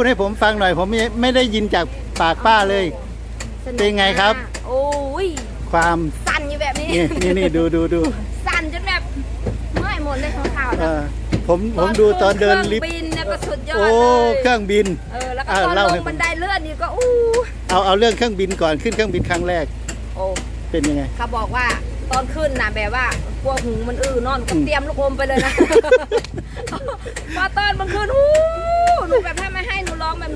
พูดให้ผมฟังหน่อย ผมไม่ไม่ได้ยินจากปากป้าเลย สกเป็นไงครับ มากโอ้ย ความสั่นอยู่แบบนี้ นี่นี่นี่ดูดูดูสั่นจนแบบเมื่อยหมดเลยของเขาเอนะอผมผมดูตอนเดินลิฟเคต์รื่องบินเนี่ยก็สุดยอดโอ้เลยเครื่องบิน เออแล้วก็อ่าตอนเล่าลให้งผม บันไดเลื่อนนี่ก็อู้เอาเอาเรื่องเครื่องบินก่อนขึ้นเครื่องบินครั้งแรกโอ้เป็นยังไง เขาบอกว่าตอนขึ้นน่ะแบบว่ากลัวหูมันอื้อนอนก็อืม เตรียมลูกอมไปเลยนะ พอตอนมันขึ้นอู้หนูแบบถ้าไม่ให้ห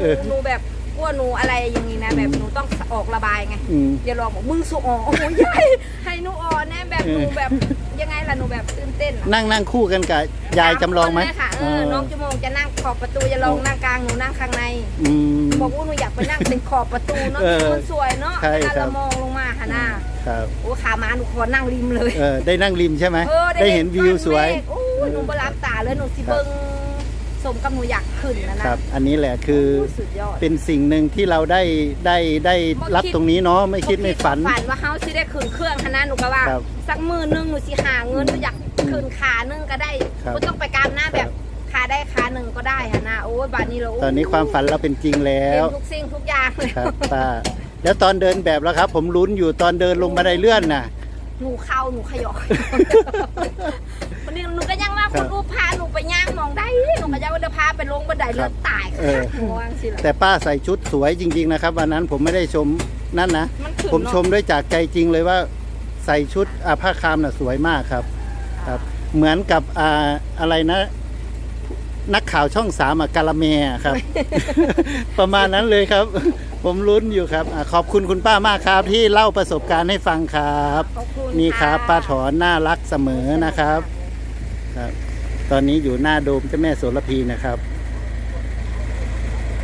นูร้องแบบหนูหนูแบบกลัวหนูอะไรอย่างนี้นะ แบบหนูต้องออกระบายไงอืม อย่าลองบอกมึงสุออโอ้โหยายให้หนูอ่อนแน่แบบหนูแบบยังไงล่ะหนูแบบตื่นเต้นอะ นั่งนั่งคู่กันกับยายจำลองไหมสาคนเลยค่ะเออน้องจมงจะนั่งขอบประตูจะลองนั่งกลางหนูนั่งข้างในอืม บอกว่าหนูอยากไปนั่งเป็นขอบประตูเนาะเออมันสวยเนาะใช่เวลาครัเราบมองลงมาค่ะหน้าครับโอ้ขามาหนูขอนั่งริมเลยเออได้นั่งริมใช่ไหมเออได้เห็นวิวสวยก้อนเมฆโอ้ยหนูบรับตาเลยหนูสิเบิง สมกับหนูอยากขึ้นนะนะครับ อันนี้แหละคือโยสุดยอดเป็นสิ่งหนึ่งที่เราได้ได้ได้รับตรงนี้เนาะไม่คิดไม่ฝันฝันว่าเฮาสิได้ขึ้นเครื่องคณะหนูก็ว่าครับสักมือนึงหนูสิหาเงินหนูอยากขึ้นขานึงก็ได้ครับไม่ต้องไปกรามหน้าแบบขาได้ขาหนึ่งก็ได้ค่ะนะโอ้ยบาดนี้เราตอนนี้ความฝันเราเป็นจริงแล้เห็วนทุกสิ่งทุกอย่างเลยครับป้าแล้วตอนเดินแบบแล้วครับ ผมลุ้นอยู่ตอนเดินลงบันไดเลื่อนน่ะหนูเข้าหนูขยอกวันนี้หนูก็ยังว่าครัคุบณอู ไปลงบันไดเลื่อนตายเออหนูว่าสิล่ะแต่ป้าใส่ชุดสวยจริง ๆ นะครับ วันนั้นผมไม่ได้ชมนั่นนะมันขึ้นผมเนอะชมด้วยจากใจจริงเลยว่าใส่ชุดอาผ้าคามน่ะสวยมากครับ ครับ เหมือนกับอ่าอะไรนะ นักข่าวช่องสามอะกาละเมอะครับ ประมาณนั้นเลยครับ ผมลุ้นอยู่ครับอะขอบคุณคุณป้ามากครับ ที่เล่าประสบการณ์ให้ฟังครับ ขอบคุณนี่ครับะ ป้าถอนน่ารักเสมอนะครับ ครับ ตอนนี้อยู่หน้าโดมเจ้าแม่โสระพีนะครับ